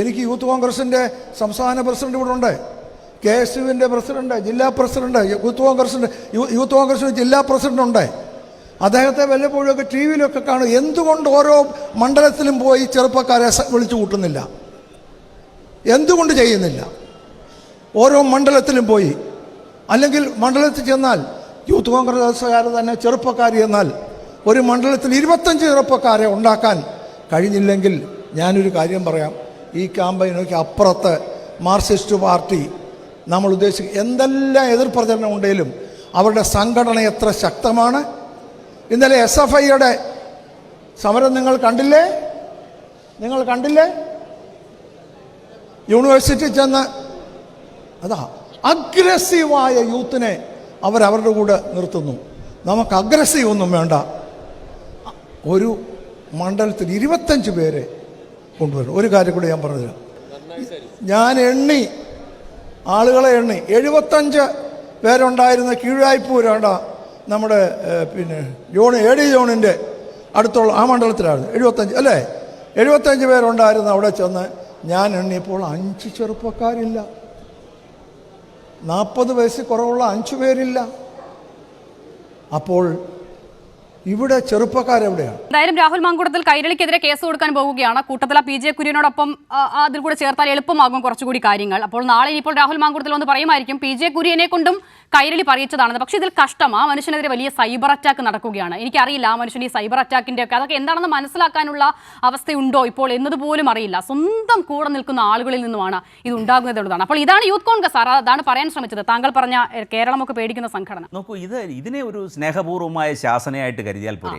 എനിക്ക് യൂത്ത് കോൺഗ്രസിന്റെ സംസ്ഥാന പ്രസിഡന്റ് ഇവിടെ ഉണ്ട്. കെ എസ് യുവിന്റെ പ്രസിഡന്റ് ജില്ലാ പ്രസിഡന്റ് യൂത്ത് കോൺഗ്രസിന്റെ യൂ- യൂത്ത് കോൺഗ്രസിന്റെ ജില്ലാ പ്രസിഡന്റ് ഉണ്ട്. അദ്ദേഹത്തെ വല്ലപ്പോഴൊക്കെ ടി വിയിലൊക്കെ കാണും. എന്തുകൊണ്ട് ഓരോ മണ്ഡലത്തിലും പോയി ചെറുപ്പക്കാരെ വിളിച്ചു കൂട്ടുന്നില്ല? എന്തുകൊണ്ട് ചെയ്യുന്നില്ല? ഓരോ മണ്ഡലത്തിലും പോയി. അല്ലെങ്കിൽ മണ്ഡലത്തിൽ ചെന്നാൽ യൂത്ത് കോൺഗ്രസ്സുകാർ തന്നെ ചെറുപ്പക്കാർ എന്നാൽ ഒരു മണ്ഡലത്തിൽ ഇരുപത്തഞ്ച് ചെറുപ്പക്കാരെ ഉണ്ടാക്കാൻ കഴിഞ്ഞില്ലെങ്കിൽ ഞാനൊരു കാര്യം പറയാം. ഈ ക്യാമ്പയിനൊക്കെ അപ്പുറത്ത് മാർക്സിസ്റ്റ് പാർട്ടി നമ്മൾ ഉദ്ദേശിക്കുക എന്തെല്ലാം എതിർപ്രചരണം ഉണ്ടെങ്കിലും അവരുടെ സംഘടന എത്ര ശക്തമാണ്? ഇന്നലെ എസ് എഫ് ഐയുടെ സമരം നിങ്ങൾ കണ്ടില്ലേ? നിങ്ങൾ കണ്ടില്ലേ? യൂണിവേഴ്സിറ്റി ചെന്ന് അതാ അഗ്രസീവായ യൂത്തിനെ അവരവരുടെ കൂടെ നിർത്തുന്നു. നമുക്ക് അഗ്രസീവ് ഒന്നും വേണ്ട. ഒരു മണ്ഡലത്തിൽ ഇരുപത്തഞ്ച് പേരെ കൊണ്ടുവരും. ഒരു കാര്യം കൂടി ഞാൻ പറഞ്ഞുതരാം. ഞാൻ എണ്ണി ആളുകളെ എണ്ണി. എഴുപത്തഞ്ച് പേരുണ്ടായിരുന്ന കീഴായ്പൂരാണ്ട നമ്മുടെ പിന്നെ ജോൺ എ ഡി ജോണിന്റെ അടുത്തുള്ള ആ മണ്ഡലത്തിലായിരുന്നു. എഴുപത്തഞ്ച് അല്ലേ? എഴുപത്തഞ്ച് പേരുണ്ടായിരുന്ന അവിടെ ചെന്ന്. ഞാൻ എണ്ണിയപ്പോൾ അഞ്ച് ചെറുപ്പക്കാരില്ല. നാൽപ്പത് വയസ്സ് കുറവുള്ള അഞ്ച് പേരില്ല. അപ്പോൾ ഇവിടെ ചെറുപ്പക്കാരെവിടെയാണ് എന്തായാലും രാഹുൽ മാങ്കൂട്ടത്തിൽ കൈരളിക്കെതിരെ കേസ് കൊടുക്കാൻ പോവുകയാണ്. കൂട്ടത്തില പി ജെ കുര്യനോടൊപ്പം അതിൽ കൂടെ ചേർത്താൽ എളുപ്പമാകും കുറച്ചുകൂടി കാര്യങ്ങൾ. അപ്പോൾ നാളെ ഇപ്പോൾ രാഹുൽ മാങ്കൂട്ടത്തിൽ വന്ന് പറയുമായിരിക്കും പി ജെ കുര്യനെ കൊണ്ടും കൈരളി പറയിച്ചതാണെന്ന്. പക്ഷേ ഇതിൽ കഷ്ടം. ആ മനുഷ്യനെതിരെ വലിയ സൈബർ അറ്റാക്ക് നടക്കുകയാണ്. എനിക്കറിയില്ല ആ മനുഷ്യൻ ഈ സൈബർ അറ്റാക്കിന്റെ ഒക്കെ അതൊക്കെ എന്താണെന്ന് മനസ്സിലാക്കാനുള്ള അവസ്ഥയുണ്ടോ ഇപ്പോൾ എന്നതുപോലും അറിയില്ല. സ്വന്തം കൂടെ നിൽക്കുന്ന ആളുകളിൽ നിന്നുമാണ് ഇത് ഉണ്ടാകുന്നതുള്ളതാണ് അപ്പോൾ ഇതാണ് യൂത്ത് കോൺഗ്രസ്. സാർ അതാണ് പറയാൻ ശ്രമിച്ചത്. താങ്കൾ പറഞ്ഞ കേരളമൊക്കെ പേടിക്കുന്ന സംഘടന. നോക്കൂ ഇത് ഇതിനെ ഒരു സ്നേഹപൂർവമായ ശാസനയായിട്ട് കരുതിയാൽ പോരെ